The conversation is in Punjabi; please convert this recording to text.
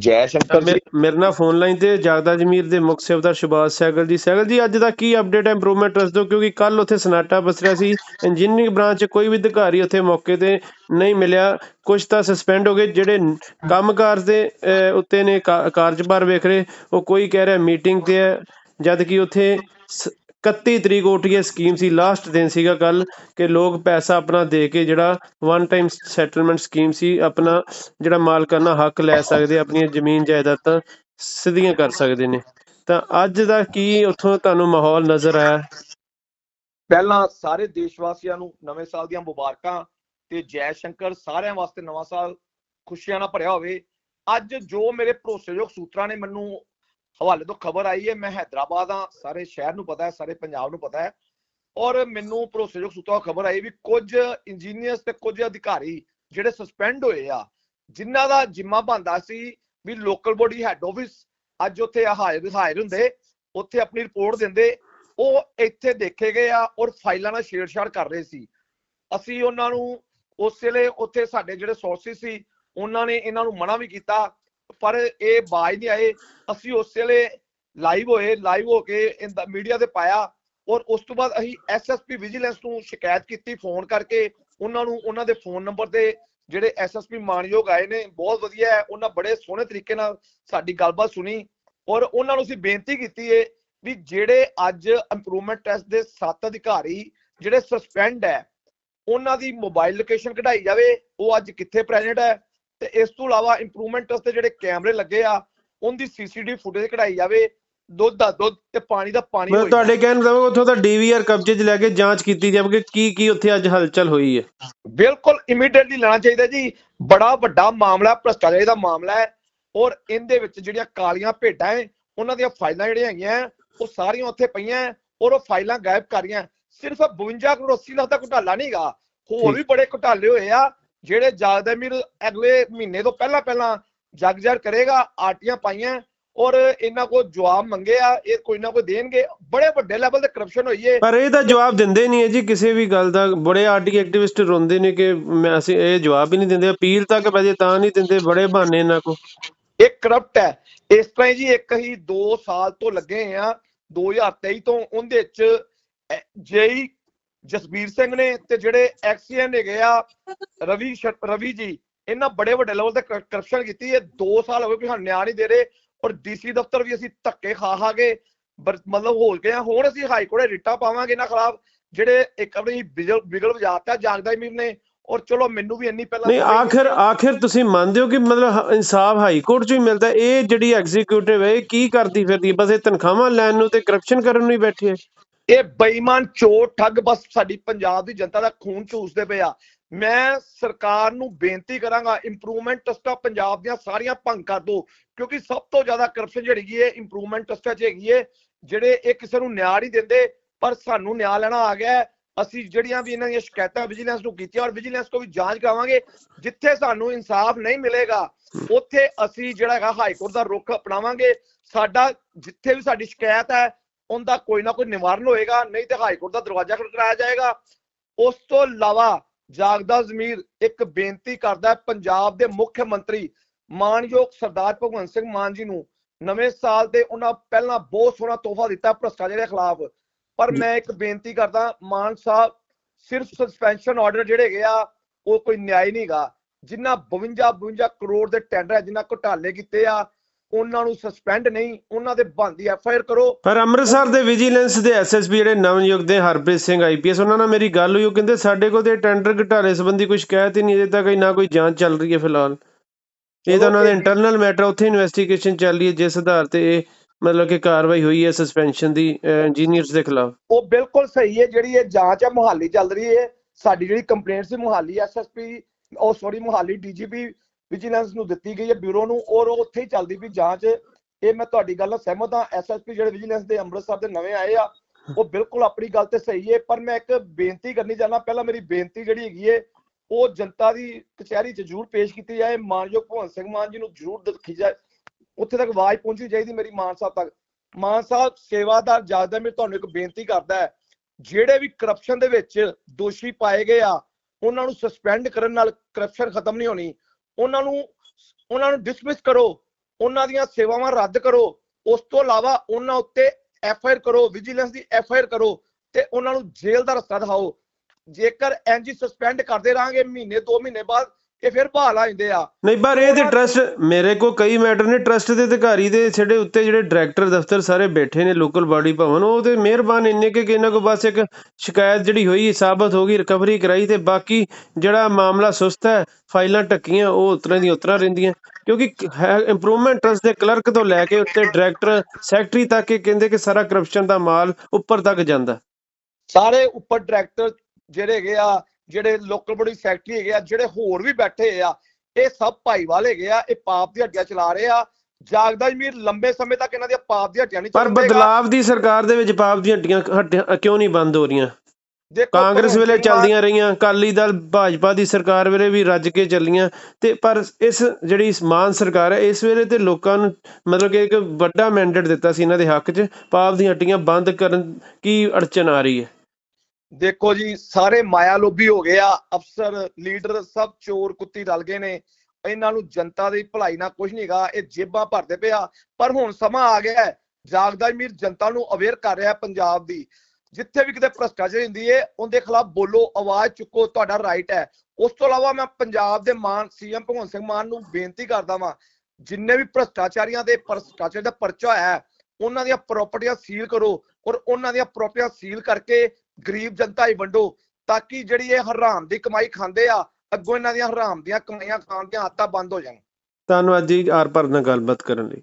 ਜੈ ਸ਼ੰਕਰ ਮੇਰੇ ਨਾਲ ਫੋਨ ਲਾਈਨ ਤੇ ਜਾਗਦਾ ਜਮੀਰ ਦੇ ਮੁੱਖ ਸੇਵਦਾਰ ਸ਼ਬਾਜ਼ ਸੈਗਲ ਜੀ। ਸੈਗਲ ਜੀ ਅੱਜ ਦਾ ਕੀ ਅਪਡੇਟ ਹੈ ਇੰਪਰੂਵਮੈਂਟ ਦੱਸ ਦਿਓ ਕਿਉਂਕਿ ਕੱਲ ਉੱਥੇ ਸਨਾਟਾ ਬਸਰਿਆ ਸੀ। ਇੰਜੀਨੀਅਰਿੰਗ ਬ੍ਰਾਂਚ ਕੋਈ ਵੀ ਅਧਿਕਾਰੀ ਉੱਥੇ ਮੌਕੇ ਤੇ ਨਹੀਂ ਮਿਲਿਆ। ਕੁਝ ਤਾਂ ਸਸਪੈਂਡ ਹੋ ਗਏ ਜਿਹੜੇ ਕੰਮਕਾਰ ਦੇ ਉੱਤੇ ਨੇ ਕਾਰਜਭਾਰ ਵੇਖ ਰਹੇ। ਉਹ ਕੋਈ ਕਹਿ ਰਿਹਾ ਮੀਟਿੰਗ ਤੇ ਹੈ ਜਦ ਕਿ ਉੱਥੇ 31 ਤਰੀਕ ਓਟੀਐਸ ਸਕੀਮ ਸੀ। ਲਾਸਟ ਦਿਨ ਸੀਗਾ ਕੱਲ ਕਿ ਲੋਕ ਪੈਸਾ ਆਪਣਾ ਦੇ ਕੇ ਜਿਹੜਾ ਵਨ ਟਾਈਮ ਸੈਟਲਮੈਂਟ ਸਕੀਮ ਸੀ, ਆਪਣਾ ਜਿਹੜਾ ਮਾਲਕਾਨਾ ਹੱਕ ਲੈ ਸਕਦੇ, ਆਪਣੀਆਂ ਜ਼ਮੀਨ ਜਾਇਦਾਦਾਂ ਸਿੱਧੀਆਂ ਕਰ ਸਕਦੇ ਨੇ। ਤਾਂ ਅੱਜ ਦਾ ਕੀ ਉੱਥੋਂ ਤੁਹਾਨੂੰ ਮਾਹੌਲ ਨਜ਼ਰ ਆਇਆ? ਪਹਿਲਾਂ ਸਾਰੇ ਦੇਸ਼ ਵਾਸੀਆਂ ਨੂੰ ਨਵੇਂ ਸਾਲ ਦੀਆਂ ਮੁਬਾਰਕਾਂ ਤੇ ਜੈ ਸ਼ੰਕਰ ਸਾਰਿਆਂ ਵਾਸਤੇ ਨਵਾਂ ਸਾਲ ਖੁਸ਼ੀਆਂ ਨਾਲ ਭਰਿਆ ਹੋਵੇ। ਅੱਜ ਜੋ ਮੇਰੇ ਭਰੋਸੇਯੋਗ ਸੂਤਰਾਂ ਨੇ ਮੈਨੂੰ ਹਵਾਲੇ ਤੋਂ ਖਬਰ ਆਈ ਹੈ, ਮੈਂ ਹੈਦਰਾਬਾਦ ਆ ਸਾਰੇ ਸ਼ਹਿਰ ਨੂੰ ਪਤਾ ਹੈ, ਸਾਰੇ ਪੰਜਾਬ ਨੂੰ ਪਤਾ ਹੈ। ਔਰ ਮੈਨੂੰ ਭਰੋਸੇਯੋਗ ਸੂਤਰਾਂ ਖਬਰ ਆਈ ਵੀ ਕੁਝ ਇੰਜੀਨੀਅਰਸ ਤੇ ਕੁਝ ਅਧਿਕਾਰੀ ਜਿਹੜੇ ਸਸਪੈਂਡ ਹੋਏ ਆ, ਜਿਨ੍ਹਾਂ ਦਾ ਜਿੰਮਾ ਬੰਦਾ ਸੀ ਵੀ ਲੋਕਲ ਬੋਡੀ ਹੈੱਡ ਆਫਿਸ ਅੱਜ ਉੱਥੇ ਹਾਜ਼ਰ ਹਾਜ਼ਰ ਹੁੰਦੇ, ਉੱਥੇ ਆਪਣੀ ਰਿਪੋਰਟ ਦਿੰਦੇ, ਉਹ ਇੱਥੇ ਦੇਖੇ ਗਏ ਆ ਔਰ ਫਾਈਲਾਂ ਨਾਲ ਛੇੜਛਾੜ ਕਰ ਰਹੇ ਸੀ। ਅਸੀਂ ਉਹਨਾਂ ਨੂੰ ਉਸ ਵੇਲੇ ਉੱਥੇ ਸਾਡੇ ਜਿਹੜੇ ਸੋਰਸਿਸ ਸੀ, ਉਹਨਾਂ ਨੇ ਇਹਨਾਂ ਨੂੰ ਮਨਾ ਵੀ ਕੀਤਾ ਪਰ ਇਹ ਬਾਜ ਨਹੀਂ ਆਏ ਅਸੀਂ ਉਸ ਵੇਲੇ ਲਾਈਵ ਹੋਏ ਲਾਈਵ ਹੋ ਕੇ ਮੀਡੀਆ ਤੇ ਪਾਇਆ ਔਰ ਉਸ ਤੋਂ ਬਾਅਦ ਅਸੀਂ ਐਸਐਸਪੀ ਵਿਜੀਲੈਂਸ ਨੂੰ ਸ਼ਿਕਾਇਤ ਕੀਤੀ ਫੋਨ ਕਰਕੇ। ਉਹਨਾਂ ਨੂੰ, ਉਹਨਾਂ ਦੇ ਫੋਨ ਨੰਬਰ ਤੇ ਜਿਹੜੇ ਐਸਐਸਪੀ ਮਾਨਯੋਗ ਆਏ ਨੇ, ਬਹੁਤ ਵਧੀਆ ਹੈ। ਉਹਨਾਂ ਬੜੇ ਸੋਹਣੇ ਤਰੀਕੇ ਨਾਲ ਸਾਡੀ ਗੱਲਬਾਤ ਸੁਣੀ ਔਰ ਉਹਨਾਂ ਨੂੰ ਅਸੀਂ ਬੇਨਤੀ ਕੀਤੀ ਹੈ ਵੀ ਜਿਹੜੇ ਅੱਜ ਇੰਪਰੂਵਮੈਂਟ ਟੈਸਟ ਦੇ ਸੱਤ ਅਧਿਕਾਰੀ ਜਿਹੜੇ ਸਸਪੈਂਡ ਹੈ, ਉਹਨਾਂ ਦੀ ਮੋਬਾਈਲ ਲੋਕੇਸ਼ਨ ਕਢਾਈ ਜਾਵੇ। ਉਹ ਅੱਜ ਕਿੱਥੇ ਪ੍ਰੈਜ਼ੈਂਟ ਹੈ? ਤੇ ਇਸ ਤੋਂ ਇਲਾਵਾ ਇੰਪਰੂਵਮੈਂਟ ਦੇ ਜਿਹੜੇ ਕੈਮਰੇ ਲੱਗੇ ਆ ਉਹਦੀ ਸੀਸੀਟੀਵੀ ਫੁਟੇਜ ਕਢਾਈ ਜਾਵੇ ਦੁੱਧ ਦਾ ਦੁੱਧ ਤੇ ਪਾਣੀ ਦਾ ਪਾਣੀ ਮੈਂ ਹੋਈ ਤੁਹਾਡੇ ਕਹਿਣ ਮੁਤਾਬਕ ਉੱਥੋਂ ਦਾ ਡੀਵੀਆਰ ਕਬਜ਼ੇ 'ਚ ਲੈ ਕੇ ਜਾਂਚ ਕੀਤੀ ਜਾਵੇ ਕਿ ਕੀ ਕੀ ਉੱਥੇ ਅੱਜ ਹਲਚਲ ਹੋਈ ਹੈ। ਬਿਲਕੁਲ ਇਮੀਡੀਏਟਲੀ ਲੈਣਾ ਚਾਹੀਦਾ ਜੀ। ਬੜਾ ਵੱਡਾ ਮਾਮਲਾ ਭ੍ਰਸ਼ਟਾਚਾਰ ਦਾ ਮਾਮਲਾ ਹੈ। ਔਰ ਇਹਦੇ ਵਿੱਚ ਜਿਹੜੀਆਂ ਕਾਲੀਆਂ ਭੇਡਾਂ ਹੈ ਉਹਨਾਂ ਦੀਆਂ ਫਾਈਲਾਂ ਜਿਹੜੀਆਂ ਹੈਗੀਆਂ ਉਹ ਸਾਰੀਆਂ ਉੱਥੇ ਪਈਆਂ ਔਰ ਉਹ ਫਾਈਲਾਂ ਗਾਇਬ ਕਰ ਰਹੀਆਂ। ਸਿਰਫ 52 ਕਰੋੜ 80 ਲੱਖ ਦਾ ਘੁਟਾਲਾ ਨਹੀਂਗਾ ਹੋਰ। ਵੀ ਬੜੇ ਘੁਟਾਲੇ ਹੋਏ ਆ। ਜਿਹੜੇ ਜਗਦਾ ਮੀਰ ਅਗਲੇ ਮਹੀਨੇ ਤੋਂ ਪਹਿਲਾਂ ਪਹਿਲਾਂ ਜਗਜਰ ਕਰੇਗਾ ਆਰਟੀਆਂ ਪਾਈਆਂ ਔਰ ਇਹਨਾਂ ਕੋਲ ਜਵਾਬ ਮੰਗੇ ਆ ਇਹ ਕੋਈ ਨਾ ਕੋਈ ਦੇਣਗੇ। ਬੜੇ ਵੱਡੇ ਲੈਵਲ ਤੇ ਕਰਪਸ਼ਨ ਹੋਈ ਹੈ ਪਰ ਇਹ ਤਾਂ ਜਵਾਬ ਦਿੰਦੇ ਨਹੀਂ ਹੈ ਜੀ ਕਿਸੇ ਵੀ ਗੱਲ ਦਾ। ਬੜੇ ਆਰਟੀ ਐਕਟਿਵਿਸਟ ਰੋਂਦੇ ਨੇ ਕਿ ਮੈਂ ਅਸੀਂ ਇਹ ਜਵਾਬ ਹੀ ਨਹੀਂ ਦਿੰਦੇ। ਅਪੀਲ ਤੱਕ ਵਜੇ ਤਾਂ ਨਹੀਂ ਦਿੰਦੇ ਬੜੇ ਬਹਾਨੇ ਇਹਨਾਂ ਕੋ ਇਹ ਕਰਪਟ ਹੈ। ਇਸ ਤਰ੍ਹਾਂ ਜੀ ਇੱਕ ਹੀ 2 ਸਾਲ ਤੋਂ ਲੱਗੇ ਆ 2023 ਤੋਂ ਉਹਦੇ ਚ ਜੇਈ ਜਸਬੀਰ ਸਿੰਘ ਨੇ ਤੇ ਜਿਹੜੇ ਐਕਸੀਐਨ ਹੈਗੇ ਆ, ਰਵੀ ਰਵੀ ਜੀ, ਇਹਨਾਂ ਬੜੇ ਵੱਡੇ ਲੈਵਲ ਤੇ ਕਰਪਸ਼ਨ ਕੀਤੀ ਹੈ। 2 ਸਾਲ ਹੋ ਗਏ ਵੀ ਸਾਨੂੰ ਨਿਆਂ ਨਹੀਂ ਦੇ ਰਹੇ ਔਰ ਡੀਸੀ ਦਫ਼ਤਰ ਵੀ ਅਸੀਂ ਧੱਕੇ ਖਾ ਖਾ ਕੇ ਮਤਲਬ ਹੋ ਗਏ ਆ। ਹੁਣ ਅਸੀਂ ਹਾਈ ਕੋਰਟ ਦੇ ਪਾਵਾਂਗੇ ਇਹਨਾਂ ਖਿਲਾਫ, ਜਿਹੜੇ ਇੱਕ ਆਪਣੀ ਬਿਗਲ ਵਜਾਤਾ ਜਾਗਦਾ ਮੀਰ ਨੇ ਔਰ ਚਲੋ ਮੈਨੂੰ ਵੀ ਇੰਨੀ ਪਹਿਲਾਂ ਨਹੀਂ, ਆਖਿਰ ਆਖਿਰ ਤੁਸੀਂ ਮੰਨਦੇ ਹੋ ਕਿ ਮਤਲਬ ਇਨਸਾਫ ਹਾਈ ਕੋਰਟ 'ਚ ਹੀ ਮਿਲਦਾ ਇਹ ਜਿਹੜੀ ਐਗਜ਼ੀਕਿਊਟਿਵ ਹੈ, ਇਹ ਕੀ ਕਰਦੀ ਫਿਰਦੀ ਬਸ ਇਹ ਤਨਖਾਹਾਂ ਲੈਣ ਨੂੰ ਤੇ ਕਰਪਸ਼ਨ ਕਰਨ ਨੂੰ ਹੀ ਬੈਠੀ ਹੈ। ਇਹ ਬੇਈਮਾਨ ਚੋਰ ਠੱਗ ਬਸ ਸਾਡੀ ਪੰਜਾਬ ਦੀ ਜਨਤਾ ਦਾ ਖੂਨ ਚੂਸਦੇ ਪਏ ਆ। ਮੈਂ ਸਰਕਾਰ ਨੂੰ ਬੇਨਤੀ ਕਰਾਂਗਾ ਇੰਪਰੂਵਮੈਂਟ ਟਸਟਾ ਪੰਜਾਬ ਦੀਆਂ ਸਾਰੀਆਂ ਭੰਗ ਕਰ ਦੋ, ਕਿਉਂਕਿ ਸਭ ਤੋਂ ਜ਼ਿਆਦਾ ਕਰਪਸ਼ਨ ਜਿਹੜੀ ਹੈ ਇੰਪਰੂਵਮੈਂਟ ਟਸਟਾ 'ਚ ਹੈਗੀ ਹੈ ਜਿਹੜੇ ਇਹ ਕਿਸੇ ਨੂੰ ਨਿਆਂ ਨਹੀਂ ਦਿੰਦੇ, ਪਰ ਸਾਨੂੰ ਨਿਆਂ ਲੈਣਾ ਆ ਗਿਆ ਅਸੀਂ ਜਿਹੜੀਆਂ ਵੀ ਇਹਨਾਂ ਦੀਆਂ ਸ਼ਿਕਾਇਤਾਂ ਵਿਜੀਲੈਂਸ ਨੂੰ ਕੀਤੀਆਂ, ਔਰ ਵਿਜੀਲੈਂਸ ਤੋਂ ਵੀ ਜਾਂਚ ਕਰਾਵਾਂਗੇ, ਜਿੱਥੇ ਸਾਨੂੰ ਇਨਸਾਫ ਨਹੀਂ ਮਿਲੇਗਾ, ਉੱਥੇ ਅਸੀਂ ਜਿਹੜਾ ਹੈਗਾ ਹਾਈ ਕੋਰਟ ਦਾ ਰੁਖ ਅਪਣਾਵਾਂਗੇ। ਸਾਡਾ, ਜਿੱਥੇ ਵੀ ਸਾਡੀ ਸ਼ਿਕਾਇਤ ਹੈ ਉਹਦਾ ਕੋਈ ਨਾ ਕੋਈ ਨਿਵਾਰਨ ਹੋਏਗਾ, ਨਹੀਂ ਤੇ ਹਾਈ ਕੋਰਟ ਦਾ ਦਰਵਾਜ਼ਾ ਖੜਕਾਇਆ ਜਾਏਗਾ। ਉਸ ਤੋਂ ਇਲਾਵਾ ਜਾਗਦਾ ਜ਼ਮੀਰ ਇੱਕ ਬੇਨਤੀ ਕਰਦਾ ਪੰਜਾਬ ਦੇ ਮੁੱਖ ਮੰਤਰੀ ਮਾਨਯੋਗ ਸਰਦਾਰ ਭਗਵੰਤ ਸਿੰਘ ਮਾਨ ਜੀ ਨੂੰ ਨਵੇਂ ਸਾਲ ਤੇ ਉਹਨਾਂ ਪਹਿਲਾਂ ਬਹੁਤ ਸੋਹਣਾ ਤੋਹਫਾ ਦਿੱਤਾ ਭ੍ਰਸ਼ਟਾਚਾਰ ਦੇ ਖਿਲਾਫ। ਪਰ ਮੈਂ ਇੱਕ ਬੇਨਤੀ ਕਰਦਾ, ਮਾਨ ਸਾਹਿਬ ਸਿਰਫ ਸਸਪੈਂਸ਼ਨ ਆਰਡਰ ਜਿਹੜੇ ਹੈਗੇ ਆ, ਉਹ ਕੋਈ ਨਿਆਂ ਨਹੀਂਗਾ ਜਿਨ੍ਹਾਂ 52 52 ਕਰੋੜ ਦੇ ਟੈਂਡਰ ਹੈ ਜਿਨ੍ਹਾਂ ਘੁਟਾਲੇ ਕੀਤੇ ਆ ਉਹਨਾਂ ਨੂੰ ਸਸਪੈਂਡ ਨਹੀਂ ਉਹਨਾਂ ਦੇ ਬੰਦੀ ਐਫ ਆਈ ਆਰ ਕਰੋ। ਪਰ ਅੰਮ੍ਰਿਤਸਰ ਦੇ ਵਿਜੀਲੈਂਸ ਦੇ ਐਸਐਸਪੀ ਜਿਹੜੇ ਨਵਨਯੁਕਤ ਦੇ ਹਰਪ੍ਰੀਤ ਸਿੰਘ ਆਈਪੀਐਸ ਉਹਨਾਂ ਨਾਲ ਮੇਰੀ ਗੱਲ ਹੋਈ ਉਹ ਕਹਿੰਦੇ ਸਾਡੇ ਕੋਲ ਤੇ ਟੈਂਡਰ ਘਟਾਲੇ ਸੰਬੰਧੀ ਕੋਈ ਸ਼ਿਕਾਇਤ ਹੀ ਨਹੀਂ ਅਜੇ ਤੱਕ ਨਾ ਕੋਈ ਜਾਂਚ ਚੱਲ ਰਹੀ ਹੈ ਫਿਲਹਾਲ। ਇਹ ਤਾਂ ਉਹਨਾਂ ਦੇ ਇੰਟਰਨਲ ਮੈਟਰ ਉੱਥੇ ਇਨਵੈਸਟੀਗੇਸ਼ਨ ਚੱਲ ਰਹੀ ਹੈ ਜਿਸ ਆਧਾਰ ਤੇ ਇਹ ਮਤਲਬ ਕਿ ਕਾਰਵਾਈ ਹੋਈ ਹੈ ਸਸਪੈਂਸ਼ਨ ਦੀ ਇੰਜੀਨੀਅਰਸ ਦੇ ਖਿਲਾਫ। ਉਹ ਬਿਲਕੁਲ ਸਹੀ ਹੈ ਜਿਹੜੀ ਇਹ ਜਾਂਚ ਹੈ ਮੁਹਾਲੀ ਚੱਲ ਰਹੀ ਹੈ। ਸਾਡੀ ਜਿਹੜੀ ਕੰਪਲੇਂਟ ਸੀ ਮੁਹਾਲੀ ਐਸਐਸਪੀ ਉਹ ਸੌਰੀ ਮੁਹਾਲੀ ਡੀਜੀਪੀ ਵਿਜੀਲੈਂਸ ਨੂੰ ਦਿੱਤੀ ਗਈ ਹੈ, ਬਿਊਰੋ ਨੂੰ, ਔਰ ਉਹ ਉੱਥੇ ਹੀ ਚੱਲਦੀ ਵੀ ਜਾਂਚ। ਇਹ ਮੈਂ ਤੁਹਾਡੀ ਗੱਲ ਨਾਲ ਸਹਿਮਤ ਹਾਂ ਐਸਐਸਪੀ ਜਿਹੜੇ ਵਿਜੀਲੈਂਸ ਦੇ ਅੰਮ੍ਰਿਤਸਰ ਦੇ ਨਵੇਂ ਆਏ ਆ, ਉਹ ਬਿਲਕੁਲ ਆਪਣੀ ਗੱਲ ਤੇ ਸਹੀ ਹੈ। ਪਰ ਮੈਂ ਇੱਕ ਬੇਨਤੀ ਕਰਨੀ ਚਾਹੁੰਦਾ, ਪਹਿਲਾਂ ਮੇਰੀ ਬੇਨਤੀ ਜਿਹੜੀ ਹੈਗੀ ਹੈ, ਉਹ ਜਨਤਾ ਦੀ ਕਚਹਿਰੀ 'ਚ ਜ਼ਰੂਰ ਪੇਸ਼ ਕੀਤੀ ਜਾਏ। ਮਾਨਯੋਗ ਭਗਵੰਤ ਸਿੰਘ ਮਾਨ ਜੀ ਨੂੰ ਜ਼ਰੂਰ ਦਿਖੀ ਜਾਏ ਉੱਥੇ ਤੱਕ ਆਵਾਜ਼ ਪਹੁੰਚਣੀ ਚਾਹੀਦੀ ਮੇਰੀ ਮਾਨ ਸਾਹਿਬ ਤੱਕ। ਮਾਨ ਸਾਹਿਬ, ਸੇਵਾਦਾਰ ਜਾਗਦਾ ਮੈਂ ਤੁਹਾਨੂੰ ਇੱਕ ਬੇਨਤੀ ਕਰਦਾ ਹੈ, ਜਿਹੜੇ ਵੀ ਕਰਪਸ਼ਨ ਦੇ ਵਿੱਚ ਦੋਸ਼ੀ ਪਾਏ ਗਏ ਆ, ਉਹਨਾਂ ਨੂੰ ਸਸਪੈਂਡ ਕਰਨ ਨਾਲ ਕਰਪਸ਼ਨ ਖਤਮ ਨਹੀਂ ਹੋਣੀ। ਉਹਨਾਂ ਨੂੰ ਉਹਨਾਂ ਨੂੰ ਡਿਸਮਿਸ ਕਰੋ, ਉਹਨਾਂ ਦੀਆਂ ਸੇਵਾਵਾਂ ਰੱਦ ਕਰੋ, ਉਸ ਤੋਂ ਇਲਾਵਾ ਉਹਨਾਂ ਉੱਤੇ ਐਫ ਆਈ ਆਰ ਕਰੋ ਵਿਜੀਲੈਂਸ ਦੀ ਐਫ ਆਈ ਆਰ ਕਰੋ ਤੇ ਉਹਨਾਂ ਨੂੰ ਜੇਲ੍ਹ ਦਾ ਰਸਤਾ ਦਿਖਾਓ। ਜੇਕਰ ਐਨਜੀ ਸਸਪੈਂਡ ਕਰਦੇ ਰਾਂਗੇ ਮਹੀਨੇ 2 ਮਹੀਨੇ ਬਾਅਦ ਇਹ ਫਿਰ ਬਹਾਲ ਆ ਜਾਂਦੇ ਆ। ਨਹੀਂ ਪਰ ਇਹ ਤੇ ਟਰਸਟ ਮੇਰੇ ਕੋ ਕਈ ਮੈਟਰ ਨੇ। ਟਰਸਟ ਦੇ ਅਧਿਕਾਰੀ ਦੇ ਜਿਹੜੇ ਉੱਤੇ ਜਿਹੜੇ ਡਾਇਰੈਕਟਰ ਦਫ਼ਤਰ ਸਾਰੇ ਬੈਠੇ ਨੇ ਲੋਕਲ ਬਾਡੀ ਭਵਨ ਉਹ ਤੇ ਮਿਹਰਬਾਨ ਇੰਨੇ ਕਿ ਇਹਨਾਂ ਕੋ ਬਸ ਇੱਕ ਸ਼ਿਕਾਇਤ ਜਿਹੜੀ ਹੋਈ ਸਾਬਤ ਹੋ ਗਈ ਰਿਕਵਰੀ ਕਰਾਈ ਤੇ ਬਾਕੀ ਜਿਹੜਾ ਮਾਮਲਾ ਸੁਸਤ ਹੈ ਫਾਈਲਾਂ ਟੱਕੀਆਂ ਉਹ ਉਤਰਾਂ ਦੀ ਉਤਰਾਂ ਰਹਿੰਦੀਆਂ। ਕਿਉਂਕਿ ਇੰਪਰੂਵਮੈਂਟ ਟਰਸਟ ਦੇ ਕਲਰਕ ਤੋਂ ਲੈ ਕੇ ਉੱਤੇ ਡਾਇਰੈਕਟਰ ਸੈਕਟਰੀ ਤੱਕ ਇਹ ਕਹਿੰਦੇ ਕਿ ਸਾਰਾ ਕਰਪਸ਼ਨ ਦਾ ਮਾਲ ਉੱਪਰ ਤੱਕ ਜਾਂਦਾ। ਸਾਰੇ ਉੱਪਰ ਡਾਇਰੈਕਟਰ ਜਿਹੜੇ ਹੈਗੇ ਆ ਜਿਹੜੇ ਲੋਕਲ ਬੋਡੀ ਸੈਕਟਰੀ ਹੈਗੇ ਆ ਜਿਹੜੇ ਹੋਰ ਵੀ ਬੈਠੇ ਆ ਇਹ ਸਭ ਭਾਈਵਾਲ ਹੈਗੇ ਆ ਇਹ ਪਾਪ ਦੀ ਹੱਡੀਆਂ ਚਲਾ ਰਹੇ ਆ। ਜਾਗਦਾ ਜਮੀਰ ਲੰਬੇ ਸਮੇਂ ਤੱਕ ਇਹਨਾਂ ਦੀਆਂ ਪਾਪ ਦੀ ਹੱਡੀਆਂ ਨਹੀਂ ਪਰ। ਬਦਲਾਵ ਦੀ ਸਰਕਾਰ ਦੇ ਵਿੱਚ ਪਾਪ ਦੀਆਂ ਹੱਡੀਆਂ ਕਿਉਂ ਨਹੀਂ ਬੰਦ ਹੋ ਰਹੀਆਂ? ਦੇਖੋ ਕਾਂਗਰਸ ਵੇਲੇ ਚੱਲਦੀਆਂ ਰਹੀਆਂ ਅਕਾਲੀ ਦਲ ਭਾਜਪਾ ਦੀ ਸਰਕਾਰ ਵੇਲੇ ਵੀ ਰੱਜ ਕੇ ਚੱਲੀਆਂ ਤੇ ਪਰ ਇਸ ਜਿਹੜੀ ਮਾਨ ਸਰਕਾਰ ਹੈ ਇਸ ਵੇਲੇ ਤੇ ਲੋਕਾਂ ਨੂੰ ਮਤਲਬ ਕਿ ਇੱਕ ਵੱਡਾ ਮੈਂਡੇਟ ਦਿੱਤਾ ਸੀ ਇਹਨਾਂ ਦੇ ਹੱਕ 'ਚ ਪਾਪ ਦੀਆਂ ਹੱਡੀਆਂ ਬੰਦ ਕਰਨ ਕੀ ਅੜਚਨ ਆ ਰਹੀ ਹੈ? ਦੇਖੋ ਜੀ, ਸਾਰੇ ਮਾਇਆ ਲੋਭੀ ਹੋ ਗਏ ਆ। ਅਫਸਰ, ਲੀਡਰ ਸਭ ਚੋਰ ਕੁੱਤੀ ਰਲ ਗਏ ਨੇ। ਇਹਨਾਂ ਨੂੰ ਜਨਤਾ ਦੀ ਭਲਾਈ ਨਾਲ ਕੁਝ ਨਹੀਂਗਾ ਇਹ ਜੇਬਾਂ ਭਰਦੇ ਪਿਆ ਪਰ ਹੁਣ ਸਮਾਂ ਆ ਗਿਆ ਹੈ। ਜਾਗਦਾ ਮੀਰ, ਜਨਤਾ ਨੂੰ ਅਵੇਅਰ ਕਰ ਰਿਹਾ ਪੰਜਾਬ ਦੀ। ਜਿੱਥੇ ਵੀ ਕਿਤੇ ਭ੍ਰਸ਼ਟਾਚਾਰ ਹੁੰਦੀ ਏ, ਉਹਦੇ ਖਿਲਾਫ ਬੋਲੋ, ਆਵਾਜ਼ ਚੁੱਕੋ, ਤੁਹਾਡਾ ਰਾਈਟ ਹੈ। ਉਸ ਤੋਂ ਇਲਾਵਾ ਮੈਂ ਪੰਜਾਬ ਦੇ ਮਾਨ, ਸੀਐਮ ਭਗਵੰਤ ਸਿੰਘ ਮਾਨ ਨੂੰ ਬੇਨਤੀ ਕਰਦਾ ਵਾਂ, ਜਿੰਨੇ ਵੀ ਭ੍ਰਸ਼ਟਾਚਾਰੀਆਂ ਦੇ ਭ੍ਰਸ਼ਟਾਚਾਰ ਦਾ ਪਰਚਾ ਹੋਇਆ ਹੈ, ਉਹਨਾਂ ਦੀਆਂ ਪ੍ਰਾਪਰਟੀਆਂ ਸੀਲ ਕਰੋ ਔਰ ਉਹਨਾਂ ਦੀਆਂ ਪ੍ਰਾਪਰਟੀਆਂ ਸੀਲ ਕਰਕੇ ਗਰੀਬ ਜਨਤਾ ਹੀ ਵੰਡੋ ਤਾਂ ਕਿ ਜਿਹੜੀ ਇਹ ਹਰਾਮ ਦੀ ਕਮਾਈ ਖਾਂਦੇ ਆ, ਅੱਗੋਂ ਇਹਨਾਂ ਦੀਆਂ ਹਰਾਮ ਦੀਆਂ ਕਮਾਈਆਂ ਖਾਣ ਦੀਆਂ ਆਦਤਾਂ ਬੰਦ ਹੋ ਜਾਣ। ਧੰਨਵਾਦ ਜੀ, ਆਰ ਭਰ ਨਾਲ ਗੱਲਬਾਤ ਕਰਨ ਲਈ।